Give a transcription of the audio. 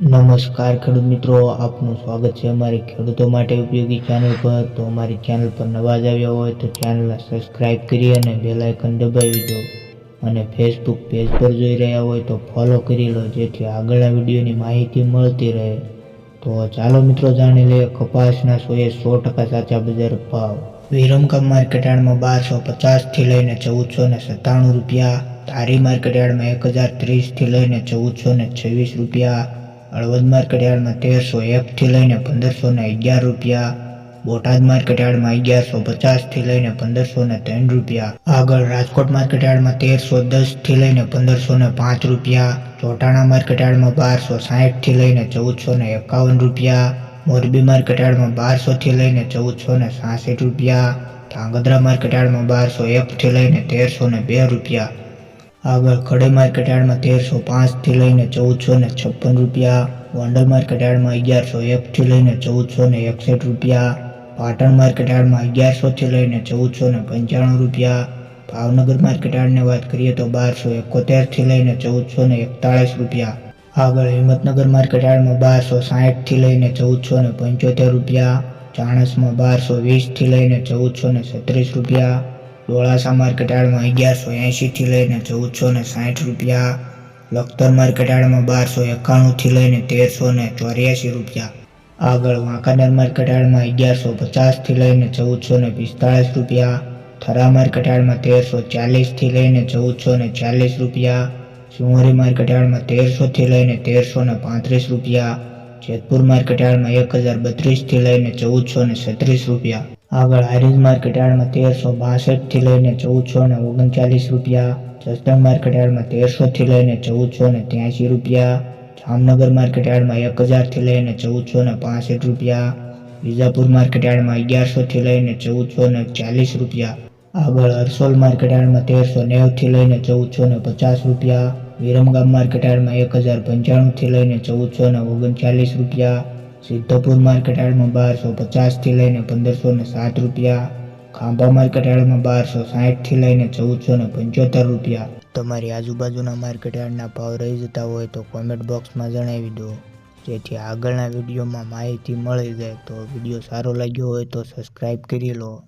નમસ્કાર ખેડૂત મિત્રો, આપનું સ્વાગત છે અમારી ખેડૂતો માટે ઉપયોગી ચેનલ પર. તો અમારી ચેનલ પર નવા જ આવ્યા હોય તો ચેનલને સબસ્ક્રાઈબ કરી અને બેલાઇકન દબાવી દો. અને ફેસબુક પેજ પર જોઈ રહ્યા હોય તો ફોલો કરી લો, જેથી આગળના વિડીયોની માહિતી મળતી રહે. તો ચાલો મિત્રો, જાણી લઈએ કપાસના સોએ સો ટકા સાચા બજાર ભાવ. વિરમગામ માર્કેટ બારસો પચાસથી લઈને ચૌદસો ને સત્તાણું રૂપિયા. તારી માર્કેટ એક હજાર ત્રીસથી લઈને ચૌદસો ને છવ્વીસ રૂપિયા. હળવદ માર્કેટયાર્ડમાં તેરસો એકથી લઈને પંદરસો ને અગિયાર રૂપિયા, બોટાદ માર્કેટયાર્ડમાં અગિયારસો પચાસથી લઈને પંદરસો ને ત્રણ રૂપિયા, આગળ રાજકોટ માર્કેટયાર્ડમાં તેરસો દસથી લઈને પંદરસો ને પાંચ રૂપિયા, ચોટાણા માર્કેટયાર્ડમાં બારસો સાહીઠથી લઈને ચૌદસો ને એકાવન રૂપિયા, મોરબી માર્કેટયાર્ડમાં બારસોથી લઈને ચૌદસો ને સાસઠ રૂપિયા, ધાંગધ્રા માર્કેટયાર્ડમાં બારસો એકથી લઈને તેરસો ને બે રૂપિયા આગળ ખડે માર્કેટ યાર્ડમાં તેરસો પાંચથી લઈને ચૌદસો ને છપ્પન રૂપિયા ગોંડલ માર્કેટ યાર્ડમાં અગિયારસો એકથી લઈને ચૌદસો ને એકસઠ રૂપિયા, પાટણ માર્કેટ યાર્ડમાં અગિયારસોથી લઈને ચૌદસો ને પંચાણું રૂપિયા, ભાવનગર માર્કેટ યાર્ડની વાત કરીએ તો બારસો એકોતેરથી લઈને ચૌદસો ને એકતાળીસ રૂપિયા. આગળ હિંમતનગર માર્કેટ યાર્ડમાં બારસો સાહીઠથી લઈને ચૌદસો ને પંચોતેર રૂપિયા, ચાણસમાં બારસો વીસથી લઈને ચૌદસો ને છત્રીસ રૂપિયા ડોળાસા માર્કેટયાર્ડમાં અગિયારસો એંશીથી લઈને ચૌદસો ને સાઠ રૂપિયા, લખતર માર્કેટયાર્ડમાં બારસો એકાણુંથી લઈને તેરસો ને ચોર્યાસી રૂપિયા. આગળ વાંકાનેર માર્કેટયાર્ડમાં અગિયારસો પચાસથી લઈને ચૌદસો ને પિસ્તાળીસ રૂપિયા, થરા માર્કેટયાર્ડમાં તેરસો ચાલીસથી લઈને ચૌદસો ને ચાલીસ રૂપિયા સુમરી માર્કેટયાર્ડમાં તેરસોથી લઈને તેરસો ને પાંત્રીસ રૂપિયા, જેતપુર માર્કેટયાર્ડમાં એક હજાર બત્રીસથી લઈને ચૌદસો ને છત્રીસ રૂપિયા. આગળ હારીજ માર્કેટ યાર્ડમાં તેરસો બાસઠથી લઈને ચૌદસો ને ઓગણચાલીસ રૂપિયા, જસદણ માર્કેટ યાર્ડમાં તેરસોથી લઈને ચૌદસો ને ત્યાંસી રૂપિયા, જામનગર માર્કેટ યાર્ડમાં એક હજારથી લઈને ચૌદસો ને પાસઠ રૂપિયા, વિજાપુર માર્કેટ યાર્ડમાં અગિયારસોથી લઈને ચૌદસો ને ચાલીસ રૂપિયા, આગળ હરસોલ માર્કેટ યાર્ડમાં તેરસો નેવથી લઈને ચૌદસો ને પચાસ રૂપિયા, વિરમગામ માર્કેટ યાર્ડમાં એક હજાર પંચાણુંથી લઈને ચૌદસો ને ઓગણચાલીસ રૂપિયા સિદ્ધપુર માર્કેટ યાર્ડમાં બારસો પચાસથી લઈને પંદરસો ને સાત રૂપિયા, ખાંભા માર્કેટ યાર્ડમાં બારસો સાહીઠથી લઈને ચૌદસો ને પંચોતેર રૂપિયા. તમારી આજુબાજુના માર્કેટ યાર્ડના ભાવ રહી જતા હોય તો કોમેન્ટ બોક્સમાં જણાવી દો. જેથી આગળના વિડીયોમાં માહિતી મળી જાય તો વીડિયો સારો લાગ્યો હોય તો સબસ્ક્રાઈબ કરી લો.